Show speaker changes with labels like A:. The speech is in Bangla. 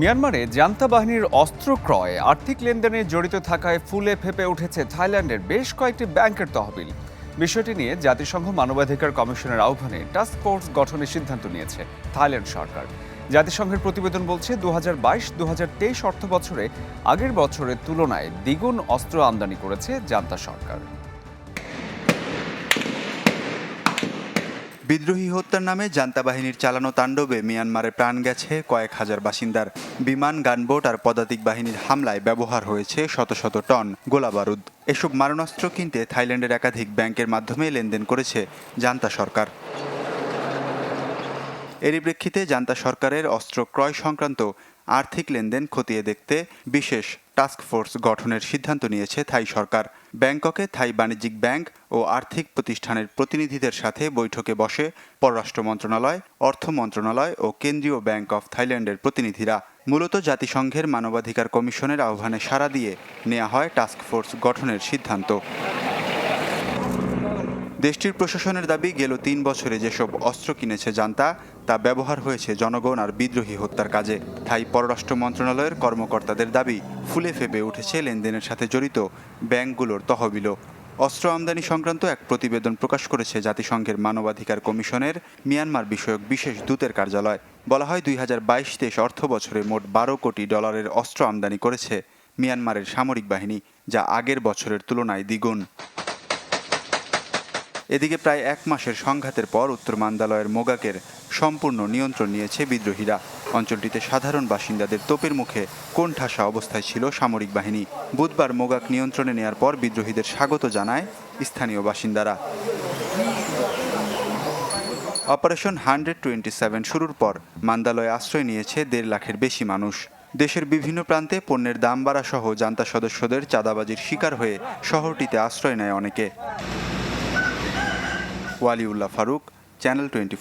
A: মিয়ানমারে জান্তা বাহিনীর অস্ত্র ক্রয় আর্থিক লেনদেনে জড়িত থাকায় ফুলে ফেপে উঠেছে থাইল্যান্ডের বেশ কয়েকটি ব্যাংকের তহবিল। বিষয়টি নিয়ে জাতিসংঘ মানবাধিকার কমিশনের আহ্বানে টাস্ক ফোর্স গঠনের সিদ্ধান্ত নিয়েছে থাইল্যান্ড সরকার। জাতিসংঘের প্রতিবেদন বলছে দু হাজার বাইশ দু হাজার তেইশ অর্থ বছরে আগের বছরের তুলনায় দ্বিগুণ অস্ত্র আমদানি করেছে জান্তা সরকার।
B: বিদ্রোহী হত্যার নামে জান্তা বাহিনীর চালানো তাণ্ডবে মিয়ানমারে প্রাণ গেছে কয়েক হাজার বাসিন্দার। বিমান, গানবোট আর পদাতিক বাহিনীর হামলায় ব্যবহার হয়েছে শত শত টন গোলাবারুদ এসব মারণাস্ত্র কিনতে থাইল্যান্ডের একাধিক ব্যাংকের মাধ্যমে লেনদেন করেছে জান্তা সরকার। এরই প্রেক্ষিতে জান্তা সরকারের অস্ত্র ক্রয় সংক্রান্ত আর্থিক লেনদেন খতিয়ে দেখতে বিশেষ টাস্ক ফোর্স গঠনের সিদ্ধান্ত নিয়েছে থাই সরকার। ব্যাংককে থাই বাণিজ্যিক ব্যাংক ও আর্থিক প্রতিষ্ঠানের প্রতিনিধিদের সাথে বৈঠকে বসে পররাষ্ট্র মন্ত্রণালয়, অর্থ মন্ত্রণালয় ও কেন্দ্রীয় ব্যাংক অফ থাইল্যান্ডের প্রতিনিধিরা মূলত জাতিসংঘের মানবাধিকার কমিশনের আহ্বানে সাড়া দিয়ে নেওয়া হয় টাস্ক ফোর্স গঠনের সিদ্ধান্ত। দেশটির প্রশাসনের দাবি, গেল তিন বছরে যেসব অস্ত্র কিনেছে জান্তা, তা ব্যবহার হয়েছে জনগণ আর বিদ্রোহী হত্যার কাজে। থাই পররাষ্ট্র মন্ত্রণালয়ের কর্মকর্তাদের দাবি, ফুলে ফেপে উঠেছে লেনদেনের সাথে জড়িত ব্যাংকগুলোর তহবিলও। অস্ত্র আমদানি সংক্রান্ত এক প্রতিবেদন প্রকাশ করেছে জাতিসংঘের মানবাধিকার কমিশনের মিয়ানমার বিষয়ক বিশেষ দূতের কার্যালয়। বলা হয়, দুই হাজার বাইশ তেইশ অর্থ বছরে মোট বারো কোটি ডলারের অস্ত্র আমদানি করেছে মিয়ানমারের সামরিক বাহিনী, যা আগের বছরের তুলনায় দ্বিগুণ। এদিকে প্রায় এক মাসের সংঘাতের পর উত্তর মান্দালয়ের মোগাকের সম্পূর্ণ নিয়ন্ত্রণ নিয়েছে বিদ্রোহীরা। অঞ্চলটিতে সাধারণ বাসিন্দাদের তোপের মুখে কোণঠাসা অবস্থায় ছিল সামরিক বাহিনী। বুধবার মোগাক নিয়ন্ত্রণে নেয়ার পর বিদ্রোহীদের স্বাগত জানায় স্থানীয় বাসিন্দারা। অপারেশন হান্ড্রেড টোয়েন্টি সেভেন শুরুর পর মান্দালয়ে আশ্রয় নিয়েছে দেড় লাখের বেশি মানুষ। দেশের বিভিন্ন প্রান্তে পণ্যের দাম বাড়া সহ জান্তা সদস্যদের চাঁদাবাজির শিকার হয়ে শহরটিতে আশ্রয় নেয় অনেকে। Waliullah Faruk channel twenty